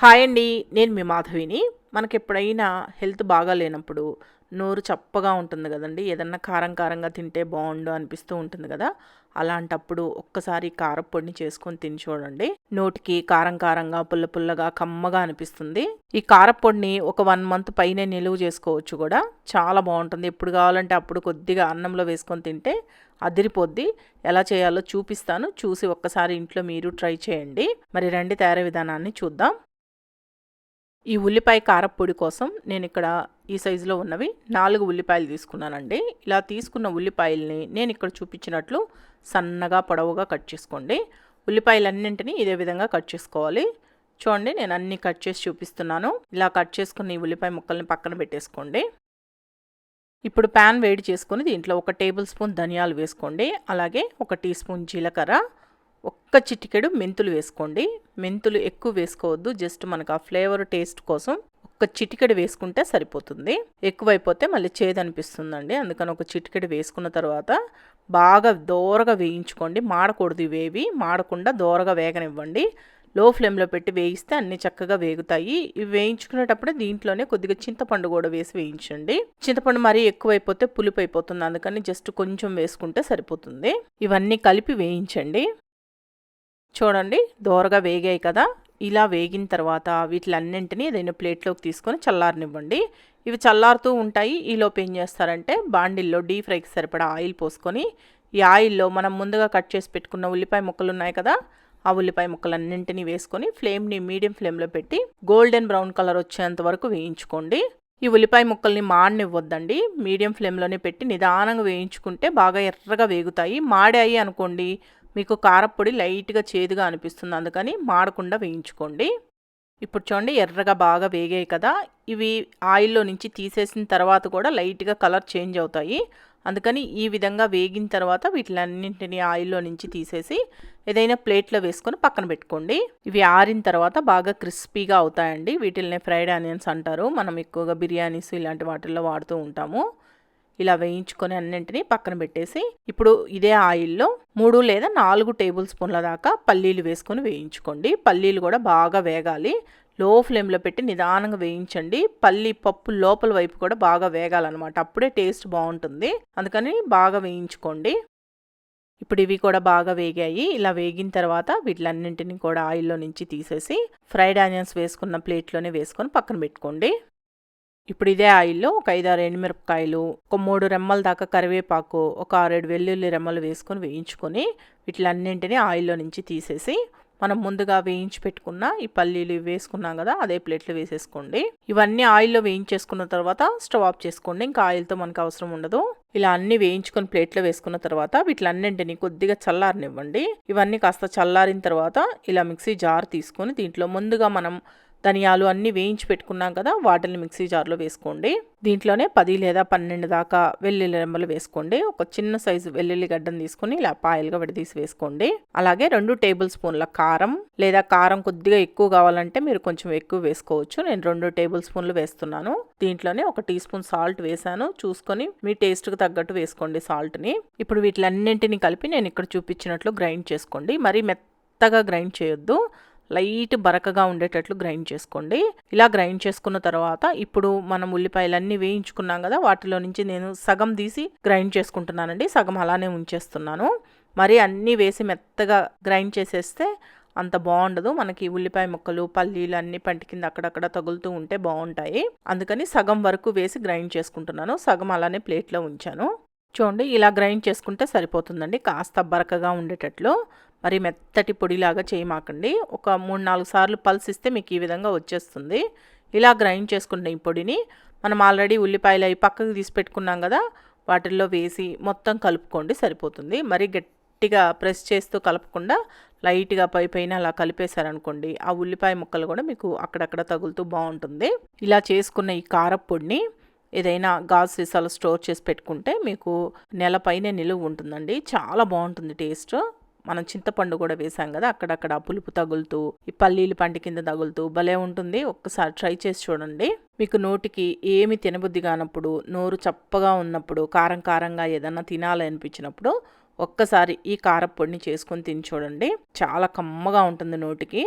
Hi అండి నేను మీ మాధవిని. మనకి ఎప్పుడైనా హెల్త్ బాగా లేనప్పుడు నోరు చప్పగా ఉంటుంది కదండి ఏదన్నా కారం కారంగా తింటే బాగుండు అనిపిస్తూ ఉంటుంది కదా. అలాంటప్పుడు ఒక్కసారి కారపొడిని చేసుకొని తిని చూడండి. నోటికి కారం కారంగా పుల్ల పుల్లగా కమ్మగా అనిపిస్తుంది. ఈ కారపొడిని ఒక వన్ మంత్ పైనే నిలువ చేసుకోవచ్చు కూడా. చాలా బాగుంటుంది. ఎప్పుడు కావాలంటే అప్పుడు కొద్దిగా అన్నంలో వేసుకొని తింటే అదిరిపోద్ది. ఎలా చేయాలో చూపిస్తాను. చూసి ఒక్కసారి ఇంట్లో మీరు ట్రై చేయండి. మరి రండి తయారీ విధానాన్ని చూద్దాం. ఈ ఉల్లిపాయ కారపొడి కోసం నేను ఇక్కడ ఈ సైజులో ఉన్నవి నాలుగు ఉల్లిపాయలు తీసుకున్నానండి. ఇలా తీసుకున్న ఉల్లిపాయల్ని నేను ఇక్కడ చూపించినట్లు సన్నగా పొడవుగా కట్ చేసుకోండి. ఉల్లిపాయలన్నింటినీ ఇదే విధంగా కట్ చేసుకోవాలి. చూడండి నేను అన్ని కట్ చేసి చూపిస్తున్నాను. ఇలా కట్ చేసుకున్న ఈ ఉల్లిపాయ ముక్కల్ని పక్కన పెట్టేసుకోండి. ఇప్పుడు ప్యాన్ వేడి చేసుకొని దీంట్లో ఒక టేబుల్ స్పూన్ ధనియాలు వేసుకోండి. అలాగే ఒక టీ స్పూన్ జీలకర్ర ఒక్క చిటికెడు మెంతులు వేసుకోండి. మెంతులు ఎక్కువ వేసుకోవద్దు. జస్ట్ మనకు ఆ ఫ్లేవర్ టేస్ట్ కోసం ఒక్క చిటికెడు వేసుకుంటే సరిపోతుంది. ఎక్కువైపోతే మళ్ళీ చేదు అనిపిస్తుందండి అందుకని ఒక చిటికెడు వేసుకున్న తర్వాత బాగా దోరగా వేయించుకోండి. మాడకూడదు ఇవేవి మాడకుండా దోరగా వేగనివ్వండి. లో ఫ్లేమ్లో పెట్టి వేయిస్తే అన్ని చక్కగా వేగుతాయి. ఇవి వేయించుకునేటప్పుడు దీంట్లోనే కొద్దిగా చింతపండు కూడా వేసి వేయించండి. చింతపండు మరీ ఎక్కువైపోతే పులుపు అయిపోతుంది. అందుకని జస్ట్ కొంచెం వేసుకుంటే సరిపోతుంది. ఇవన్నీ కలిపి వేయించండి. చూడండి దోరగా వేగాయి కదా. ఇలా వేగిన తర్వాత వీటిలన్నింటినీ ఏదైనా ప్లేట్లోకి తీసుకొని చల్లారనివ్వండి. ఇవి చల్లారుతూ ఉంటాయి. ఈలోపు ఏం చేస్తారంటే బాండిల్లో డీ ఫ్రైకి సరిపడా ఆయిల్ పోసుకొని ఈ ఆయిల్లో మనం ముందుగా కట్ చేసి పెట్టుకున్న ఉల్లిపాయ ముక్కలు ఉన్నాయి కదా ఆ ఉల్లిపాయ ముక్కలన్నింటినీ వేసుకొని ఫ్లేమ్ని మీడియం ఫ్లేమ్లో పెట్టి గోల్డెన్ బ్రౌన్ కలర్ వచ్చేంత వరకు వేయించుకోండి. ఈ ఉల్లిపాయ ముక్కల్ని మాడనివ్వద్దండి. మీడియం ఫ్లేమ్లోనే పెట్టి నిదానంగా వేయించుకుంటే బాగా ఎర్రగా వేగుతాయి. మాడాయి అనుకోండి మీకు కారపొడి లైట్గా చేదుగా అనిపిస్తుంది. అందుకని మాడకుండా వేయించుకోండి. ఇప్పుడు చూడండి ఎర్రగా బాగా వేగాయి కదా. ఇవి ఆయిల్లో నుంచి తీసేసిన తర్వాత కూడా లైట్గా కలర్ చేంజ్ అవుతాయి. అందుకని ఈ విధంగా వేగిన తర్వాత వీటిలన్నింటినీ ఆయిల్లో నుంచి తీసేసి ఏదైనా ప్లేట్లో వేసుకొని పక్కన పెట్టుకోండి. ఇవి ఆరిన తర్వాత బాగా క్రిస్పీగా అవుతాయండి. వీటిల్ని ఫ్రైడ్ ఆనియన్స్ అంటారు. మనం ఎక్కువగా బిర్యానీస్ ఇలాంటి వాటిల్లో వాడుతూ ఉంటాము. ఇలా వేయించుకొని అన్నింటినీ పక్కన పెట్టేసి ఇప్పుడు ఇదే ఆయిల్లో మూడు లేదా నాలుగు టేబుల్ స్పూన్ల దాకా పల్లీలు వేసుకొని వేయించుకోండి. పల్లీలు కూడా బాగా వేగాలి. లో ఫ్లేమ్లో పెట్టి నిదానంగా వేయించండి. పల్లి పప్పు లోపల వైపు కూడా బాగా వేగాలన్నమాట. అప్పుడే టేస్ట్ బాగుంటుంది. అందుకని బాగా వేయించుకోండి. ఇప్పుడు ఇవి కూడా బాగా వేగాయి. ఇలా వేగిన తర్వాత వీటిలన్నింటినీ కూడా ఆయిల్లో నుంచి తీసేసి ఫ్రైడ్ ఆనియన్స్ వేసుకున్న ప్లేట్లోనే వేసుకొని పక్కన పెట్టుకోండి. ఇప్పుడు ఇదే ఆయిల్లో ఒక ఐదారు ఎండుమిరపకాయలు ఒక మూడు రెమ్మల దాకా కరివేపాకు ఒక ఆరేడు వెల్లుల్లి రెమ్మలు వేసుకొని వేయించుకొని వీటిలన్నింటినీ ఆయిల్లో నుంచి తీసేసి మనం ముందుగా వేయించి పెట్టుకున్న ఈ పల్లీలు వేసుకున్నాం కదా అదే ప్లేట్లు వేసేసుకోండి. ఇవన్నీ ఆయిల్లో వేయించేసుకున్న తర్వాత స్టవ్ ఆఫ్ చేసుకోండి. ఇంకా ఆయిల్తో మనకు అవసరం ఉండదు. ఇలా అన్ని వేయించుకొని ప్లేట్లో వేసుకున్న తర్వాత వీటిలన్నింటినీ కొద్దిగా చల్లారనివ్వండి. ఇవన్నీ కాస్త చల్లారిన తర్వాత ఇలా మిక్సీ జార్ తీసుకొని దీంట్లో ముందుగా మనం ధనియాలు అన్నీ వేయించి పెట్టుకున్నాం కదా వాటిని మిక్సీ జార్లో వేసుకోండి. దీంట్లోనే పది లేదా పన్నెండు దాకా వెల్లుల్లి రెమ్మలు వేసుకోండి. ఒక చిన్న సైజు వెల్లుల్లి గడ్డను తీసుకుని ఇలా పాయలుగా విడదీసి వేసుకోండి. అలాగే రెండు టేబుల్ స్పూన్ల కారం లేదా కారం కొద్దిగా ఎక్కువ కావాలంటే మీరు కొంచెం ఎక్కువ వేసుకోవచ్చు. నేను రెండు టేబుల్ స్పూన్లు వేస్తున్నాను. దీంట్లోనే ఒక టీ స్పూన్ సాల్ట్ వేసాను చూసుకొని మీ టేస్ట్కి తగ్గట్టు వేసుకోండి సాల్ట్ని. ఇప్పుడు వీటిలన్నింటినీ కలిపి నేను ఇక్కడ చూపించినట్లు గ్రైండ్ చేసుకోండి. మరీ మెత్తగా గ్రైండ్ చేయొద్దు. లైట్ బరకగా ఉండేటట్లు గ్రైండ్ చేసుకోండి. ఇలా గ్రైండ్ చేసుకున్న తర్వాత ఇప్పుడు మనం ఉల్లిపాయలన్నీ వేయించుకున్నాం కదా వాటిలో నుంచి నేను సగం తీసి గ్రైండ్ చేసుకుంటున్నానండి. సగం అలానే ఉంచేస్తున్నాను. మరి అన్నీ వేసి మెత్తగా గ్రైండ్ చేసేస్తే అంత బాగుండదు. మనకి ఉల్లిపాయ ముక్కలు పల్లీలు అన్ని పంటి కింద అక్కడక్కడ తగులుతూ ఉంటే బాగుంటాయి. అందుకని సగం వరకు వేసి గ్రైండ్ చేసుకుంటున్నాను. సగం అలానే ప్లేట్లో ఉంచాను. చూడండి ఇలా గ్రైండ్ చేసుకుంటే సరిపోతుందండి. కాస్త బరకగా ఉండేటట్లు. మరి మెత్తటి పొడిలాగా చేయమాకండి. ఒక మూడు నాలుగు సార్లు పల్స్ ఇస్తే మీకు ఈ విధంగా వచ్చేస్తుంది. ఇలా గ్రైండ్ చేసుకుంటే ఈ పొడిని. మనం ఆల్రెడీ ఉల్లిపాయలు అవి పక్కకు తీసి పెట్టుకున్నాం కదా వాటిల్లో వేసి మొత్తం కలుపుకోండి సరిపోతుంది. మరి గట్టిగా ప్రెస్ చేస్తూ కలపకుండా లైట్గా పై పైన అలా కలిపేశారనుకోండి ఆ ఉల్లిపాయ ముక్కలు కూడా మీకు అక్కడక్కడ తగులుతూ బాగుంటుంది. ఇలా చేసుకున్న ఈ కారపొడిని ఏదైనా గాజు సీసాలు స్టోర్ చేసి పెట్టుకుంటే మీకు నెలపైనే నిలువ ఉంటుందండి. చాలా బాగుంటుంది టేస్ట్. మనం చింతపండు కూడా వేసాం కదా అక్కడక్కడ పులుపు తగులుతూ ఈ పల్లీలు పంటి కింద తగులుతూ భలే ఉంటుంది. ఒక్కసారి ట్రై చేసి చూడండి. మీకు నోటికి ఏమి తినబుద్ధి కానప్పుడు నోరు చప్పగా ఉన్నప్పుడు కారం కారంగా ఏదన్నా తినాలనిపించినప్పుడు ఒక్కసారి ఈ కారపొడిని చేసుకొని తిని చూడండి. చాలా కమ్మగా ఉంటుంది నోటికి.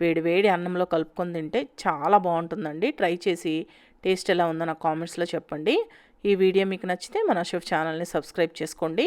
వేడి వేడి అన్నంలో కలుపుకొని తింటే చాలా బాగుంటుందండి. ట్రై చేసి టేస్ట్ ఎలా ఉందో నాకు కామెంట్స్లో చెప్పండి. ఈ వీడియో మీకు నచ్చితే మన షెఫ్ ఛానల్ని సబ్స్క్రైబ్ చేసుకోండి.